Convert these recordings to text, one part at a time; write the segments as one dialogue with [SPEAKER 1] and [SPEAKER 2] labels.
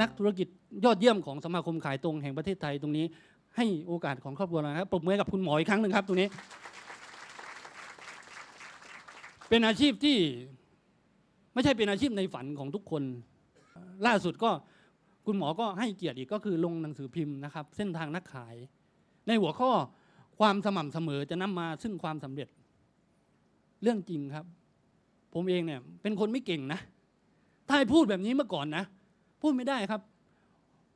[SPEAKER 1] นักธุรกิจยอดเยี่ยมของสมาคมขายตรงแห่งประเทศไทยตรงนี้ ให้โอกาสของครอบครัวเรานะครับปรบมือกับคุณหมออีกครั้งหนึ่งครับตรงนี้ เป็นอาชีพที่ไม่ใช่เป็นอาชีพในฝันของทุกคน ล่าสุดก็คุณหมอก็ให้เกียรติอีกก็คือลงหนังสือพิมพ์นะครับ เส้นทางนักขาย ในหัวข้อความสม่ำเสมอจะนำมาซึ่งความสำเร็จ เรื่องจริงครับ ผมเองเนี่ยเป็นคนไม่เก่งนะถ้าให้พูดแบบนี้เมื่อก่อนนะ พูดไม่ได้ครับ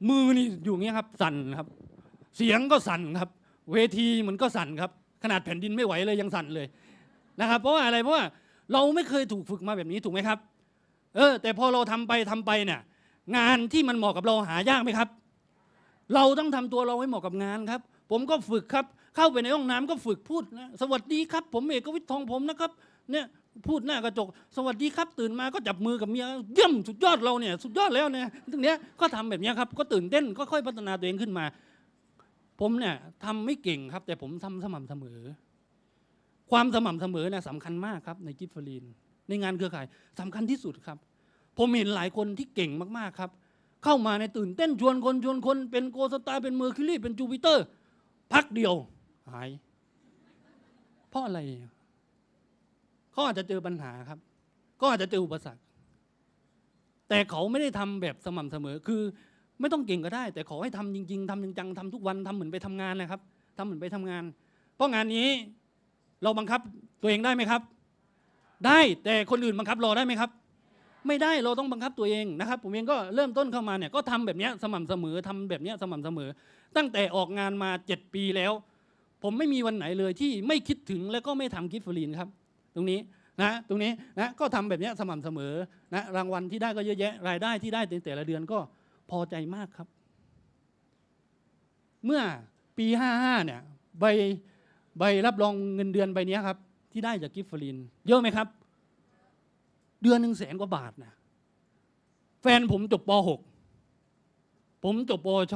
[SPEAKER 1] มือนี่อยู่เงี้ยครับ สั่นครับ เสียงก็สั่นครับ เวทีมันก็สั่นครับ ขนาดแผ่นดินไม่ไหวเลยยังสั่นเลยนะครับ เพราะว่าอะไรเพราะว่าเราไม่เคยถูกฝึกมาแบบนี้ถูกไหมครับ เออ แต่พอเราทำไปทำไปเนี่ย งานที่มันเหมาะกับเราหายากไหมครับ เราต้องทำตัวเราให้เหมาะกับงานครับ ผมก็ฝึกครับ เข้าไปในห้องน้ำก็ฝึกพูดนะสวัสดีครับ ผมเอกวิทย์ทองผมนะครับ เนี่ย พูดหน้ากระจก สวัสดีครับ ตื่นมาก็จับมือกับเมียเยี่ยมสุดยอดเราเนี่ยสุดยอดแล้วเนี่ยตรงเนี้ยก็ทำแบบนี้ครับ ก็ตื่นเต้นก็ค่อยพัฒนาตัวเองขึ้นมา ผมเนี่ยทำไม่เก่งครับ แต่ผมทำสม่ำเสมอ ความสม่ำเสมอเนี่ยสำคัญมากครับ ในกิฟฟรีน ในงานเครือข่ายสำคัญที่สุดครับ ผมเห็นหลายคนที่เก่งมากๆครับ เข้ามาในตื่นเต้นชวนคนชวนคนเป็นโกสตาเป็นเมอร์คิวรีเป็นจูปิเตอร์พักเดียวหาย เพราะอะไร เขาอาจจะเจอปัญหาครับ ก็อาจจะเจออุปสรรค แต่เขาไม่ได้ทำแบบสม่ำเสมอ คือ ไม่ต้องเก่งก็ได้ แต่ขอให้ทำจริง ๆทำจริงจังทำทุกวันทำเหมือนไปทำงานนะครับทำเหมือนไปทำงาน เพราะงานนี้เราบังคับตัวเองได้ไหมครับ ได้แต่คนอื่นบังคับเราได้ไหมครับ ไม่ได้เราต้องบังคับตัวเองนะครับ ผมเองก็เริ่มต้นเข้ามาเนี่ยก็ทำแบบนี้สม่ำเสมอทำแบบนี้สม่ำเสมอ ตั้งแต่ออกงานมา 7 ปีแล้ว ผมไม่มีวันไหนเลยที่ไม่คิดถึงแล้วก็ไม่ทำกิฟต์ฟรีนครับ ตรงนี้นะตรงนี้นะก็ทำแบบนี้สม่ำเสมอนะรางวัลที่ได้ก็เยอะแยะรายได้ที่ได้ในแต่ละเดือนก็พอใจมากครับ เมื่อปี 55 เนี่ยใบใบรับรองเงินเดือนใบเนี้ยครับ ที่ได้จากกิฟฟรีนเยอะไหมครับ เดือนหนึ่งแสนกว่าบาทนะแฟนผมจบป .6 ผมจบปช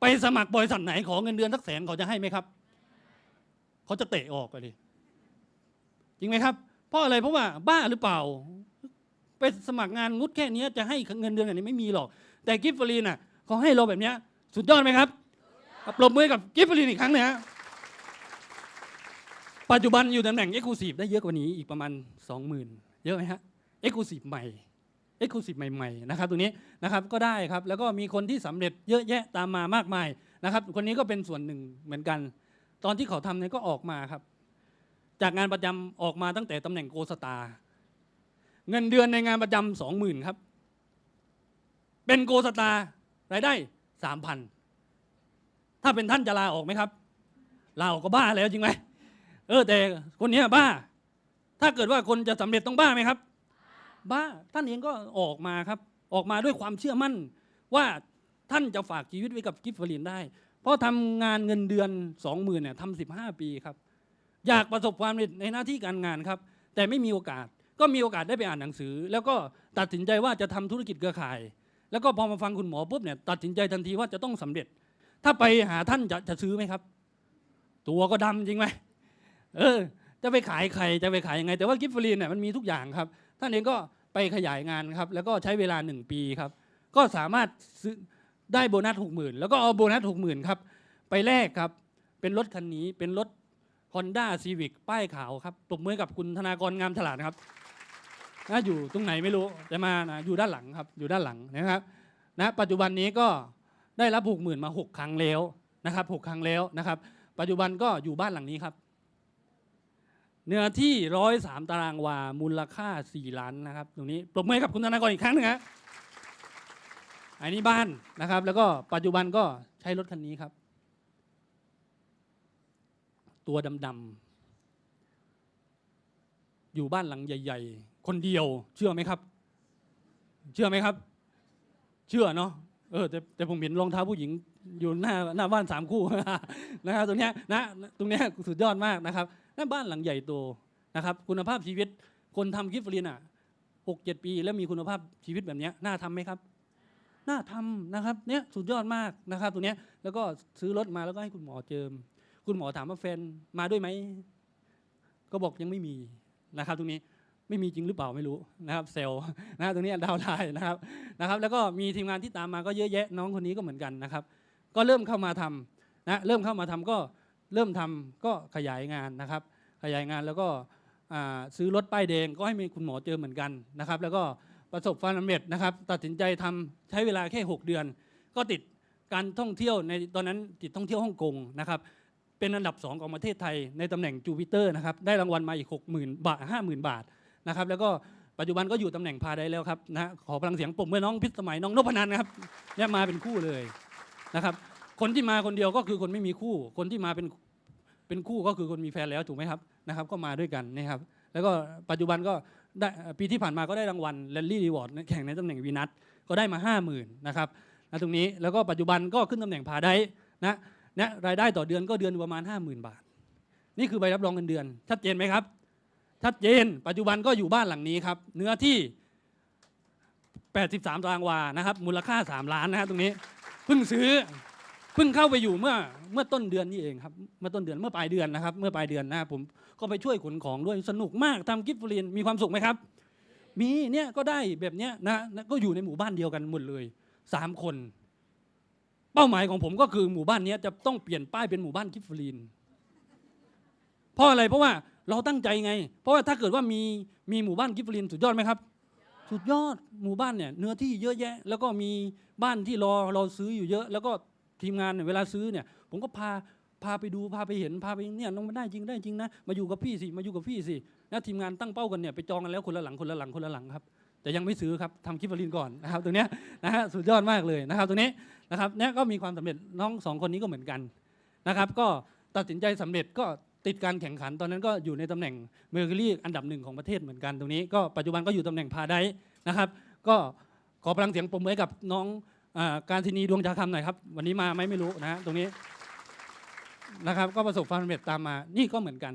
[SPEAKER 1] ไปสมัครบริษัทไหนขอเงินเดือนสักแสนเขาจะให้ไหมครับ เขาจะเตะออกเลย จริงไหมครับ เพราะอะไรเพราะว่าบ้าหรือเปล่า ไปสมัครงานงุดแค่นี้จะให้เงินเดือนแบบนี้ไม่มีหรอก แต่กิฟฟรีน่ะเขาให้เราแบบนี้สุดยอดไหมครับปรบมือกับกิฟฟรีอีกครั้งหนึงฮะปัจจุบันอยู่ตำแหน่งเอ็กซ์คลูซีฟได้เยอะกว่านี้อีกประมาณ 20,000 เยอะไหมฮะเอ็กซ์คลูซีฟใหม่เอ็กซ์คลูซีฟใหม่ๆนะครับตรงนี้นะครับก็ได้ครับแล้วก็มีคนที่สำเร็จเยอะแยะตามมามากมายนะครับคนนี้ก็เป็นส่วนหนึ่งเหมือนกัน ตอนที่เขาทำเนี่ยก็ออกมาครับ จากงานประจำออกมาตั้งแต่ตำแหน่งโกสตา เงินเดือนในงานประจำสองหมื่นครับ เป็นโกสตารายได้สามพันถ้าเป็นท่านจะลาออกไหมครับลาออกก็บ้าแล้วจริงไหมเออแต่คนนี้บ้า ถ้าเกิดว่าคนจะสำเร็จต้องบ้าไหมครับ บ้าท่านเองก็ออกมาครับ ออกมาด้วยความเชื่อมั่นว่าท่านจะฝากชีวิตไว้กับกิฟต์ฟลินได้ เพราะทำงานเงินเดือนสองหมื่นเนี่ยทำสิบห้าปีครับ อยากประสบความสำเร็จในหน้าที่การงานครับ แต่ไม่มีโอกาสก็มีโอกาสได้ไปอ่านหนังสือ แล้วก็ตัดสินใจว่าจะทำธุรกิจเครือข่าย แล้วก็พอมาฟังคุณหมอปุ๊บเนี่ยตัดสินใจทันทีว่าจะต้องสำเร็จ ถ้าไปหาท่านจะจะซื้อไหมครับ ตัวก็ดำจริงไหมเออ จะไปขายใครจะไปขายยังไง แต่ว่ากิฟฟรีนเนี่ยมันมีทุกอย่างครับ ท่านเองก็ไปขยายงานครับ แล้วก็ใช้เวลาหนึ่งปีครับ ก็สามารถซื้อได้โบนัสหกหมื่นแล้วก็เอาโบนัสหกหมื่นครับไปแลกครับเป็นรถคันนี้เป็นรถ Honda Civic ป้ายขาวครับปรบมือกับคุณธนากรงามฉลาดนะครับนะอยู่ตรงไหนไม่รู้แต่มานะอยู่ด้านหลังครับอยู่ด้านหลังนะครับนะปัจจุบันนี้ก็ได้รับหกหมื่นมาหกครั้งแล้วนะครับหกครั้งแล้วนะครับ ปัจจุบันก็อยู่บ้านหลังนี้ครับ เนื้อที่ร้อยสามตารางวามูลค่าสี่ล้านนะครับ ตรงนี้ปรบมือกับคุณธนากรอีกครั้งหนึ่งฮะอันนี้บ้านนะครับ แล้วก็ปัจจุบันก็ใช้รถคันนี้ครับ ตัวดำๆอยู่บ้านหลังใหญ่ ๆ คนเดียว เชื่อไหมครับ เชื่อไหมครับ เชื่อเนาะเออแต่แต่ผมเห็นรองเท้าผู้หญิงอยู่หน้าหน้าบ้านสามคู่นะครับตรงเนี้ยนะตรงเนี้ยสุดยอดมากนะครับนั่นบ้านหลังใหญ่โตนะครับ คุณภาพชีวิตคนทำกิฟต์ฟรีนอะหกเจ็ดปี แล้วมีคุณภาพชีวิตแบบเนี้ยน่าทำไหมครับ น่าทำนะครับ เนี้ยสุดยอดมากนะครับ ตรงเนี้ยแล้วก็ซื้อรถมาแล้วก็ให้คุณหมอเจิม คุณหมอถามว่าแฟนมาด้วยไหม ก็บอกยังไม่มีนะครับ ตรงนี้ไม่มีจริงหรือเปล่าไม่รู้นะครับ เซลล์นะตรงนี้ดาวไลน์นะครับนะครับ แล้วก็มีทีมงานที่ตามมาก็เยอะแยะน้องคนนี้ก็เหมือนกันนะครับ ก็เริ่มเข้ามาทำนะเริ่มเข้ามาทำก็เริ่มทำก็ขยายงานนะครับ ขยายงานแล้วก็ซื้อรถป้ายแดงก็ให้มีคุณหมอเจอเหมือนกันนะครับ แล้วก็ประสบความสำเร็จนะครับ ตัดสินใจทำใช้เวลาแค่ 6 เดือน ก็ติดการท่องเที่ยวในตอนนั้นติดท่องเที่ยวฮ่องกงนะครับ เป็นอันดับ 2 ของประเทศไทยในตำแหน่งจูปิเตอร์นะครับได้รางวัลมาอีก 60,000 บาท 50,000 บาทนะครับแล้วก็ปัจจุบันก็อยู่ตำแหน่งพาได้แล้วครับนะขอพลังเสียงปรบมือน้องพิษสมัยน้องนพนันนะครับเนี่ยมาเป็นคู่เลยนะครับคนที่มาคนเดียวก็คือคนไม่มีคู่ คนที่มาเป็นเป็นคู่ก็คือคนมีแฟนแล้วถูกไหมครับนะครับ ก็มาด้วยกันนะครับแล้วก็ปัจจุบันก็ได้ปีที่ผ่านมาก็ได้รางวัลแรลลี่รีวอร์ดแข่งในตำแหน่งวีนัทก็ได้มา 50,000นะครับนะตรงนี้แล้วก็ปัจจุบันก็ขึ้นตำแหน่งพาได้นะ นะรายได้ต่อเดือนก็เดือนประมาณ 50,000 บาท นี่คือใบรับรองเงินเดือน ชัดเจนไหมครับ ชัดเจน ปัจจุบันก็อยู่บ้านหลังนี้ครับ เนื้อที่ 83ตารางวานะครับ มูลค่า 3 ล้านนะครับตรงนี้ เพิ่งซื้อ เพิ่งเข้าไปอยู่เมื่อเมื่อต้นเดือนนี่เองครับ เมื่อต้นเดือน เมื่อปลายเดือนนะครับ เมื่อปลายเดือนนะครับผมก็ไปช่วยขนของด้วย สนุกมากทำกิฟต์ฟรีนมีความสุขไหมครับ มีเนี่ยก็ได้แบบเนี้ยนะนะก็อยู่ในหมู่บ้านเดียวกันหมดเลยสามคน เป้าหมายของผมก็คือหมู่บ้านนี้จะต้องเปลี่ยนป้ายเป็นหมู่บ้านกิฟต์ฟรีนเพราะอะไรเพราะว่าเราตั้งใจไง เพราะว่าถ้าเกิดว่ามีมีหมู่บ้านกิฟต์ฟรีนสุดยอดไหมครับ สุดยอดหมู่บ้านเนี่ยเนื้อที่เยอะแยะ แล้วก็มีบ้านที่รอเราซื้ออยู่เยอะ แล้วก็ทีมงานเนี่ยเวลาซื้อเนี่ย ผมก็พาพาไปดูพาไปเห็นพาไปเนี่ยน้องมันได้จริงได้จริงนะมาอยู่กับพี่สิมาอยู่กับพี่สินะทีมงานตั้งเป้ากันเนี่ยไปจองกันแล้วคนละหลังคนละหลังคนละหลังครับ แต่ยังไม่ซื้อครับทำคลิปฟลินก่อนนะครับตรงนี้นะฮะสุดยอดมากเลยนะครับตรงนี้นะครับเนี่ยก็มีความสำเร็จน้องสองคนนี้ก็เหมือนกันนะครับ ก็ตัดสินใจสำเร็จก็ติดการแข่งขันตอนนั้นก็อยู่ในตำแหน่งเมอร์คิรี่อันดับหนึ่งของประเทศเหมือนกันตรงนี้ก็ปัจจุบันก็อยู่ตำแหน่งพาไดนะครับ ก็ขอพลังเสียงปรบมือกับน้องอการทินีดวงจาคำหน่อยครับ วันนี้มาไหมไม่รู้นะฮะตรงนี้นะครับ ก็ประสบความสำเร็จตามมานี่ก็เหมือนกัน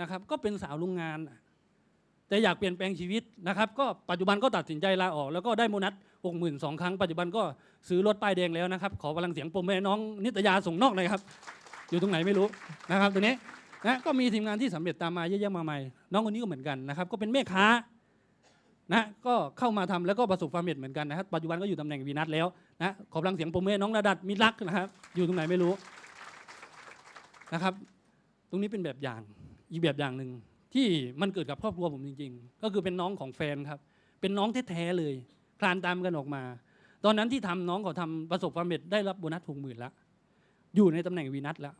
[SPEAKER 1] นะครับ ก็เป็นสาวโรงงาน แต่อยากเปลี่ยนแปลงชีวิตนะครับก็ปัจจุบันก็ตัดสินใจลาออก แล้วก็ได้โบนัสหกหมื่นสองครั้งปัจจุบันก็ซื้อรถป้ายแดงแล้วนะครับ ขอพลังเสียงปรบมือให้น้องนิตยาส่งนอกหน่อยครับ อยู่ตรงไหนไม่รู้นะครับตัวนี้นะก็มีทีมงานที่สำเร็จตามมาเยอะแยะมากมายน้องคนนี้ก็เหมือนกันนะครับก็เป็นแม่ค้านะก็เข้ามาทำแล้วก็ประสบความสำเร็จเหมือนกันนะครับปัจจุบันก็อยู่ตำแหน่งวีนัทแล้วนะขอพลังเสียงปรบมือให้น้องระดับมิรักนะครับอยู่ตรงไหนไม่รู้นะครับ ตรงนี้เป็นแบบอย่างอีกแบบอย่างหนึ่ง ที่มันเกิดกับครอบครัวผมจริง ๆ ก็คือเป็นน้องของแฟนครับ เป็นน้องแท้ๆเลย คลานตามกันออกมา ตอนนั้นที่ทำน้องเขาทำประสบความสำเร็จได้รับโบนัสหกหมื่นล้วอยู่ในตำแหน่งวีนัทแล้ว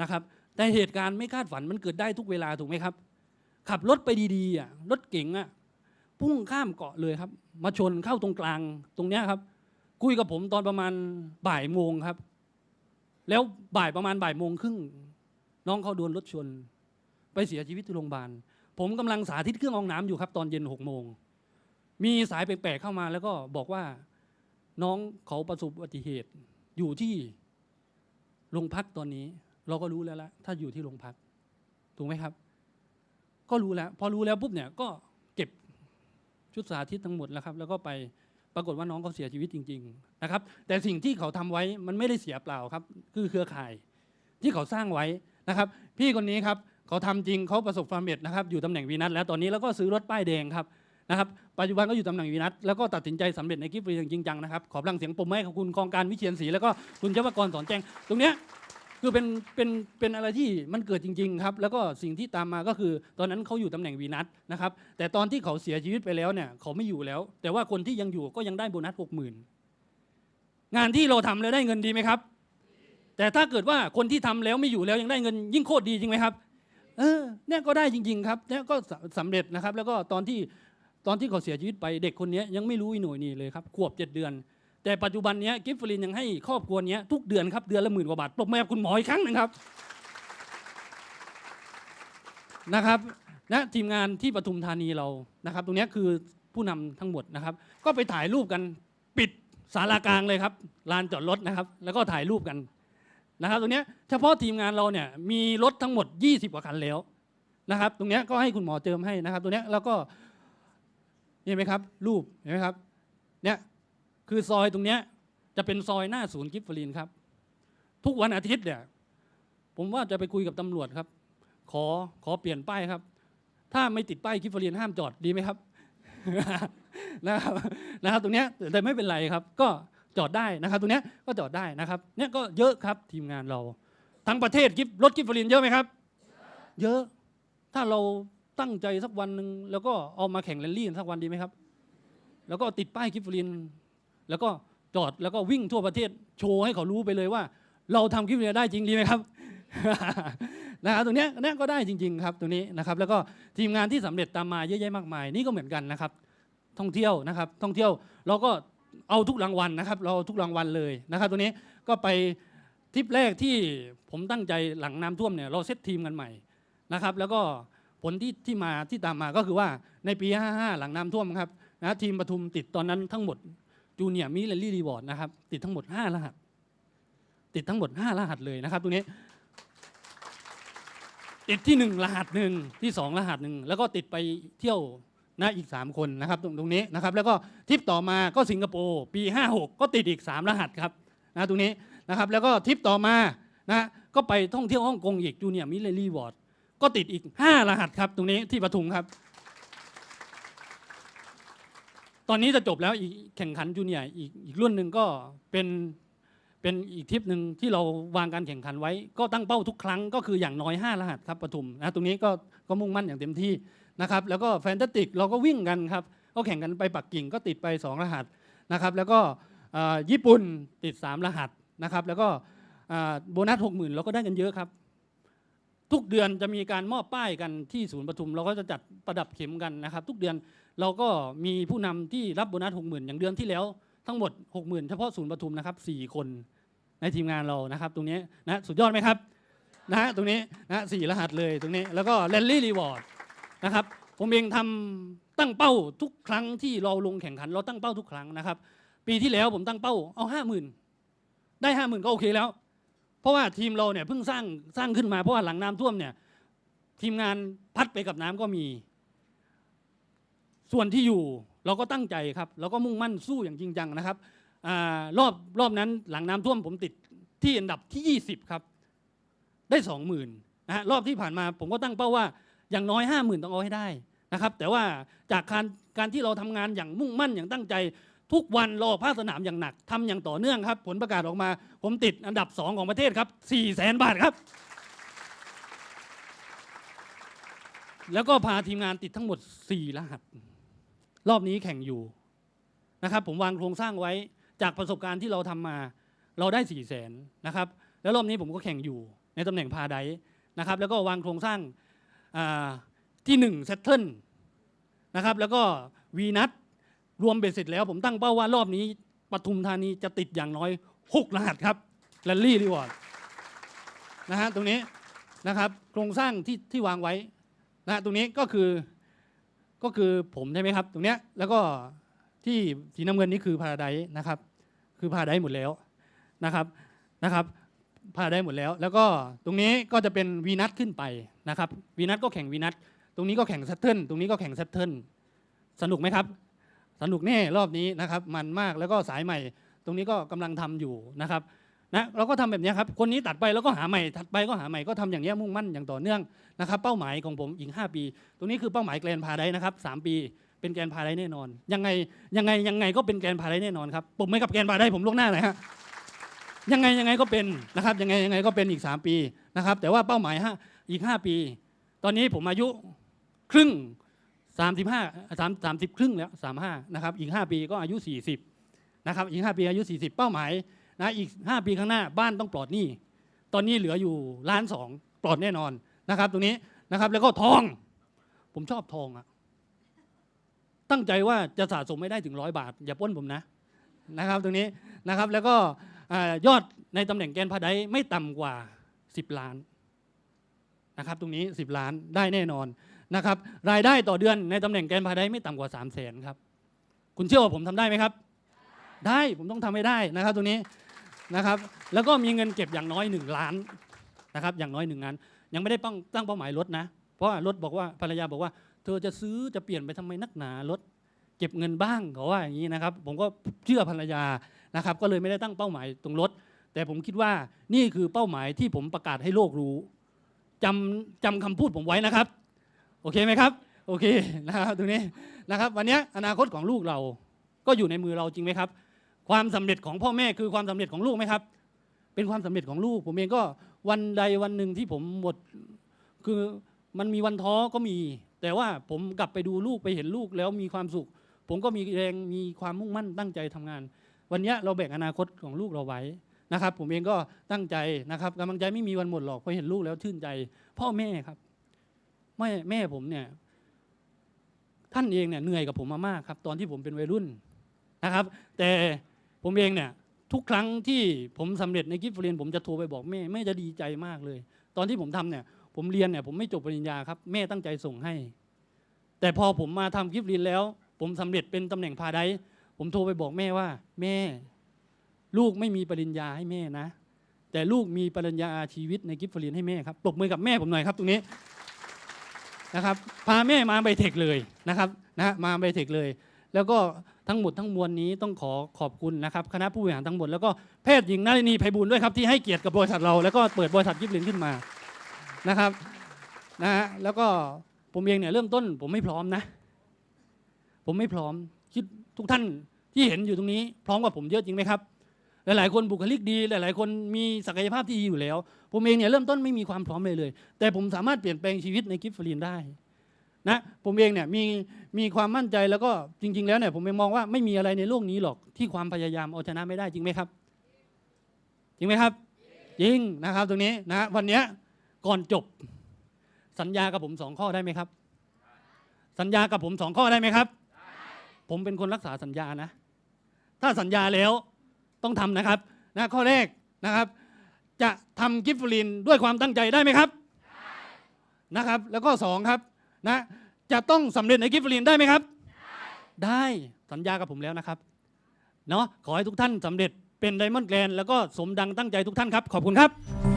[SPEAKER 1] นะครับ แต่เหตุการณ์ไม่คาดฝันมันเกิดได้ทุกเวลาถูกไหมครับ ขับรถไปดีๆอะรถเก๋งอะพุ่งข้ามเกาะเลยครับ มาชนเข้าตรงกลางตรงเนี้ยครับ คุยกับผมตอนประมาณบ่ายโมงครับ แล้วบ่ายประมาณบ่ายโมงครึ่งน้องเขาโดนรถชน ไปเสียชีวิตที่โรงพยาบาล ผมกำลังสาธิตเครื่องอองน้ำอยู่ครับ ตอนเย็นหกโมง มีสายแปลกๆเข้ามา แล้วก็บอกว่าน้องเขาประสบอุบัติเหตุ อยู่ที่โรงพักตอนนี้ เราก็รู้แล้วละถ้าอยู่ที่โรงพักถูกไหมครับ ก็รู้แล้ว พอรู้แล้วปุ๊บเนี่ยก็เก็บชุดสาธิตทั้งหมดแล้วครับ แล้วก็ไปปรากฏว่าน้องเขาเสียชีวิตจริง ๆนะครับ แต่สิ่งที่เขาทำไว้มันไม่ได้เสียเปล่าครับ คือเครือข่ายที่เขาสร้างไว้นะครับ พี่คนนี้ครับ เขาทำจริงเขาประสบความสำเร็จนะครับอยู่ตำแหน่งวีนัทแล้วตอนนี้แล้วก็ซื้อรถป้ายแดงครับนะครับปัจจุบันก็อยู่ตำแหน่งวีนัทแล้วก็ตัดสินใจสำเร็จในกิฟต์ฟรีอย่างจริงจังนะครับขอพลังเสียงปรบมือให้กับคุณกองการวิเชียนศรีแล้วก็คุณเจ้ากรสอนแจ้งตรงเนี้ยคือเป็นเป็นเป็นอะไรที่มันเกิดจริง ๆ ครับ แล้วก็สิ่งที่ตามมาก็คือ ตอนนั้นเขาอยู่ตำแหน่งวีนัทนะครับแต่ตอนที่เขาเสียชีวิตไปแล้วเนี่ยเขาไม่อยู่แล้ว แต่ว่าคนที่ยังอยู่ก็ยังได้โบนัสหกหมื่นงานที่เราทำแล้วได้เงินดีไหมครับ แต่ถ้าเกิดว่าคนที่ทำแล้วไม่อยู่แล้วยังได้เงินยิ่งโคตรดีจริงไหมครับ เออเนี่ยก็ได้จริง ๆ ครับเนี่ยก็สสำเร็จนะครับ แล้วก็ตอนที่ตอนที่เขาเสียชีวิตไปเด็กคนนี้ยังไม่รู้อีหน่วยนี่เลยครับขวบเจ็ดเดือน แต่ปัจจุบันนี้กิฟฟลินยังให้ครอบครัวนี้ทุกเดือนครับเดือนละหมื่นกว่าบาทปรบมือคุณหมออีกครั้งหนึ่งครับนะครับนะทีมงานที่ปทุมธานีเรานะครับ ตรงนี้คือผู้นำทั้งหมดนะครับ ก็ไปถ่ายรูปกันปิดสารากลางเลยครับลานจอดรถนะครับ แล้วก็ถ่ายรูปกัน นะครับตรงนี้เฉพาะทีมงานเราเนี่ยมีรถทั้งหมด 20 กว่าคันแล้วนะครับ ตรงนี้ก็ให้คุณหมอเจิมให้นะครับ ตรงนี้แล้วก็เห็นไหมครับ รูปเห็นไหมครับเนี่ยคือซอยตรงนี้จะเป็นซอยหน้าศูนย์กิฟฟลินครับ ทุกวันอาทิตย์เนี่ยผมว่าจะไปคุยกับตำรวจครับ ขอขอเปลี่ยนป้ายครับ ถ้าไม่ติดป้ายกิฟฟอรีนห้ามจอดดีไหมครับนะครับนะครับตรงนี้แต่ไม่เป็นไรครับ ก็ จอดได้นะครับ ตรงนี้ก็จอดได้นะครับเนี่ยก็เยอะครับทีมงานเรา ทั้งประเทศกิฟรถกิฟฟอรีนเยอะไหมครับ เยอะถ้าเราตั้งใจสักวันหนึ่งแล้วก็เอามาแข่งแรลลี่สักวันดีไหมครับ แล้วก็ติดป้ายกิฟฟอรีนแล้วก็จอดแล้วก็วิ่งทั่วประเทศโชว์ให้เขารู้ไปเลยว่า เราทำกิฟฟอรีนได้จริงดีไหมครับนะครับตรงนี้เนี้ยก็ได้จริง ๆ ครับตรงนี้นะครับ แล้วก็ทีมงานที่สำเร็จตามมาเยอะแยะมากมาย นี่ก็เหมือนกันนะครับ ท่องเที่ยวนะครับ ท่องเที่ยวเราก็ เอาทุกรางวัลนะครับ เราเอาทุกรางวัลเลยนะครับตรงนี้ก็ไปทริปแรกที่ผมตั้งใจหลังน้ำท่วมเนี่ยเราเซตทีมกันใหม่นะครับ แล้วก็ผลที่ที่มาที่ตามมาก็คือว่าในปี 55 หลังน้ำท่วมครับนะทีมปทุมติดตอนนั้นทั้งหมดจูเนียร์มิเลลี่รีวอร์ดนะครับติดทั้งหมด 5 รหัส ติดทั้งหมด 5 รหัสเลยนะครับ ตรงนี้ ติดที่หนึ่งรหัสหนึ่งที่สองรหัสหนึ่งแล้วก็ติดไปเที่ยว นะอีก 3 คนนะครับตรงตรงนี้นะครับแล้วก็ทริปต่อมาก็สิงคโปร์ปี 56 ก็ติดอีก 3 รหัสครับนะตรงนี้นะครับแล้วก็ทริปต่อมานะก็ไปท่องเที่ยวฮ่องกงอีกจูเนียร์มิเลลี่วอร์ดก็ติดอีก 5 รหัสครับ ตรงนี้ที่ปทุมครับ ตอนนี้จะจบแล้วอีกแข่งขันจูเนียร์อีกอีกรุ่นหนึ่งก็เป็นเป็นอีกทริปหนึ่งที่เราวางการแข่งขันไว้ ก็ตั้งเป้าทุกครั้งก็คืออย่างน้อย 5 รหัสครับปทุมนะตรงนี้ก็ก็มุ่งมั่นอย่างเต็มที่ นะครับแล้วก็แฟนตาติกเราก็วิ่งกันครับก็แข่งกันไปปักกิ่งก็ติดไป 2 รหัสนะครับแล้วก็ญี่ปุ่นติด 3 รหัสนะครับแล้วก็โบนัสหกหมื่นเราก็ได้กันเยอะครับ ทุกเดือนจะมีการมอบป้ายกันที่ศูนย์ปทุม เราก็จะจัดประดับเข็มกันนะครับ ทุกเดือนเราก็มีผู้นำที่รับโบนัสหกหมื่นอย่างเดือนที่แล้วทั้งหมดหกหมื่นเฉพาะศูนย์ปทุมนะครับสี่คนในทีมงานเรานะครับ ตรงนี้นะสุดยอดไหมครับนะฮะตรงนี้นะสี่รหัสเลยตรงนี้แล้วก็แรลลี่รีวอร์ด นะครับ ผมเองทำตั้งเป้าทุกครั้งที่เราลงแข่งขัน เราตั้งเป้าทุกครั้งนะครับ ปีที่แล้วผมตั้งเป้าเอาห้าหมื่นได้ห้าหมื่นก็โอเคแล้ว เพราะว่าทีมเราเนี่ยเพิ่งสร้างสร้างขึ้นมาเพราะว่าหลังน้ำท่วมเนี่ยทีมงานพัดไปกับน้ำก็มี ส่วนที่อยู่เราก็ตั้งใจครับเราก็มุ่งมั่นสู้อย่างจริงจังนะครับอรอบรอบนั้นหลังน้ำท่วมผมติดที่อันดับที่ 20 ครับ ได้ 20,000นะฮะรอบที่ผ่านมาผมก็ตั้งเป้าว่า อย่างน้อย50,000ต้องเอาให้ได้นะครับ แต่ว่าจากการการที่เราทำงานอย่างมุ่งมั่นอย่างตั้งใจ ทุกวันรอภาคสนามอย่างหนักทำอย่างต่อเนื่องครับ ผลประกาศออกมา ผมติดอันดับ 2 ของประเทศครับ4 0 0แสนบาทครับ แล้วก็พาทีมงานติดทั้งหมด 4 รหัส รอบนี้แข่งอยู่นะครับ ผมวางโครงสร้างไว้จากประสบการณ์ที่เราทำมา เราได้4 0 0แสนนะครับ แล้วรอบนี้ผมก็แข่งอยู่ในตำแหน่งพาไดนะครับ แล้วก็วางโครงสร้าง ที่1เซตเทิลนะครับแล้วก็วีนัทรวมเบ็ดเสร็จแล้ว ผมตั้งเป้าว่ารอบนี้ปทุมธานีจะติดอย่างน้อย 6 รหัสครับแรลลี่รีวอร์ดนะฮะตรงนี้นะครับโครงสร้างที่ที่วางไว้นะฮะตรงนี้ก็คือก็คือผมใช่ไหมครับ ตรงเนี้ยแล้วก็ที่สีน้ำเงินนี่คือพาราไดนะครับ คือพาได้หมดแล้วนะครับนะครับพาได้หมดแล้ว แล้วก็ตรงนี้ก็จะเป็นวีนัทขึ้นไป นะครับวีนัทก็แข่งวีนัทตรงนี้ก็แข่งแซตเทิลตรงนี้ก็แข่งแซตเทิลสนุกไหมครับ สนุกแน่รอบนี้นะครับ มันมากแล้วก็สายใหม่ ตรงนี้ก็กำลังทำอยู่นะครับนะเราก็ทำแบบนี้ครับ คนนี้ตัดไปแล้วก็หาใหม่ถัดไปก็หาใหม่ก็ทำอย่างนี้มุ่งมั่นอย่างต่อเนื่องนะครับ เป้าหมายของผมอีก 5 ปี ตรงนี้คือเป้าหมายแกรนพาได้นะครับสามปีเป็นแกรนพาได้แน่นอน ยังไงยังไงยังไงก็เป็นแกรนพาได้แน่นอนครับผมไม่กับแกรนพาได้ผมล่วงหน้าหน่อยฮะยังไงยังไงก็เป็นนะครับยังไงยังไงก็เป็นอีก 3 ปีนะครับแต่ว่าเป้าหมายห้า อีก 5 ปี ตอนนี้ผมอายุครึ่ง 35 3 30 ครึ่งแล้ว 35 นะครับ อีก 5 ปีก็อายุ 40 นะครับ อีก 5 ปีอายุ 40 เป้าหมายนะอีก 5 ปีข้างหน้าบ้านต้องปลอดหนี้ ตอนนี้เหลืออยู่ล้านสองปลอดแน่นอนนะครับ ตรงนี้นะครับแล้วก็ทอง ผมชอบทองอะตั้งใจว่าจะสะสมไม่ได้ถึงร้อยบาท อย่าป้นผมนะนะครับ ตรงนี้นะครับแล้วก็อยอดในตำแหน่งแกนพาไดไม่ต่ำกว่า 10 ล้าน นะครับตรงนี้ 10 ล้านได้แน่นอนนะครับรายได้ต่อเดือนในตำแหน่งแกนพาไดไม่ต่ำกว่า 3 0 0แสนครับคุณเชื่อว่าผมทำได้ไหมครับ ได้ผมต้องทำให้ได้นะครับตรงนี้นะครับแล้วก็มีเงินเก็บอย่างน้อย 1 ล้านนะครับอย่างน้อย1ล้านยังไม่ได้ตั้งตั้งเป้าหมายลดนะ เพราะรถบอกว่าภรรยาบอกว่า เธอจะซื้อจะเปลี่ยนไปทำไมนักหนารถเก็บเงินบ้างเขาว่าอย่างนี้นะครับ ผมก็เชื่อภรรยานะครับ ก็เลยไม่ได้ตั้งเป้าหมายตรงรถ แต่ผมคิดว่านี่คือเป้าหมายที่ผมประกาศให้โลกรู้ จำจำคำพูดผมไว้นะครับ โอเคไหมครับ โอเคนะครับตรงนี้นะครับ วันนี้อนาคตของลูกเราก็อยู่ในมือเราจริงไหมครับ ความสำเร็จของพ่อแม่คือความสำเร็จของลูกไหมครับ เป็นความสำเร็จของลูก ผมเองก็วันใดวันหนึ่งที่ผมหมดคือมันมีวันท้อก็มี แต่ว่าผมกลับไปดูลูกไปเห็นลูกแล้วมีความสุข ผมก็มีแรงมีความมุ่งมั่นตั้งใจทำงาน วันนี้เราแบ่งอนาคตของลูกเราไว้ นะครับ ผมเองก็ตั้งใจนะครับกำลังใจไม่มีวันหมดหรอกพอเห็นลูกแล้วชื่นใจ พ่อแม่ครับแม่แม่ผมเนี่ย ท่านเองเนี่ยเหนื่อยกับผมมามากครับ ตอนที่ผมเป็นวัยรุ่นนะครับ แต่ผมเองเนี่ย ทุกครั้งที่ผมสำเร็จในกิฟต์เรียนผมจะโทรไปบอกแม่แม่จะดีใจมากเลย ตอนที่ผมทำเนี่ย ผมเรียนเนี่ยผมไม่จบปริญญาครับ แม่ตั้งใจส่งให้ แต่พอผมมาทำกิฟต์เรียนแล้ว ผมสำเร็จเป็นตำแหน่งพาไดผมโทรไปบอกแม่ว่า แม่ ลูกไม่มีปริญญาให้แม่นะ แต่ลูกมีปริญญาชีวิตในกิฟต์เรีนให้แม่ครับปรบมือกับแม่ผมหน่อยครับตรงนี้นะครับพาแม่มาไบเทคเลยนะครับนะมาไบเทคเลย แล้วก็ทั้งหมดทั้งมวลนี้ต้องขอขอบคุณนะครับคณะผู้บริหารทั้งหมดแล้วก็แพทย์หญิงนารินีไพบูลด้วยครับที่ให้เกียรติกับบริษัทเราแล้วก็เปิดบริษัทกิฟลินขึ้นมานะครับนะฮะแล้วก็ผมเองเนี่ยเริ่มต้น ผมไม่พร้อมนะ ผมไม่พร้อมคิดทุกท่านที่เห็นอยู่ตรงนี้ พร้อมกว่าผมเยอะจริงไหมครับ หลายๆคนบุคลิกดี หลายๆ คนมีศักยภาพที่ดีอยู่แล้ว ผมเองเนี่ยเริ่มต้นไม่มีความพร้อมเลยเลย แต่ผมสามารถเปลี่ยนแปลงชีวิตในกิฟฟรีนได้นะผมเองเนี่ยมีมีความมั่นใจแล้วก็จริง ๆ แล้วเนี่ยผมเองมองว่าไม่มีอะไรในโลกนี้หรอกที่ความพยายามเอาชนะไม่ได้จริงไหมครับ จริงไหมครับ จริงนะครับตรงนี้นะวันนี้ก่อนจบ สัญญากับผมสองข้อได้ไหมครับ สัญญากับผมสองข้อได้ไหมครับ ผมเป็นคนรักษาสัญญานะ ถ้าสัญญาแล้ว ต้องทำนะครับนะข้อแรกนะครับ จะทำกิฟต์ฟลินด้วยความตั้งใจได้ไหมครับนะครับ แล้วก็สองครับนะจะต้องสำเร็จในกิฟต์ฟลินได้ไหมครับ ได้สัญญากับผมแล้วนะครับเนาะขอให้ทุกท่านสำเร็จเป็นไดมอนด์แกรนแล้วก็สมดังตั้งใจทุกท่านครับ ขอบคุณครับ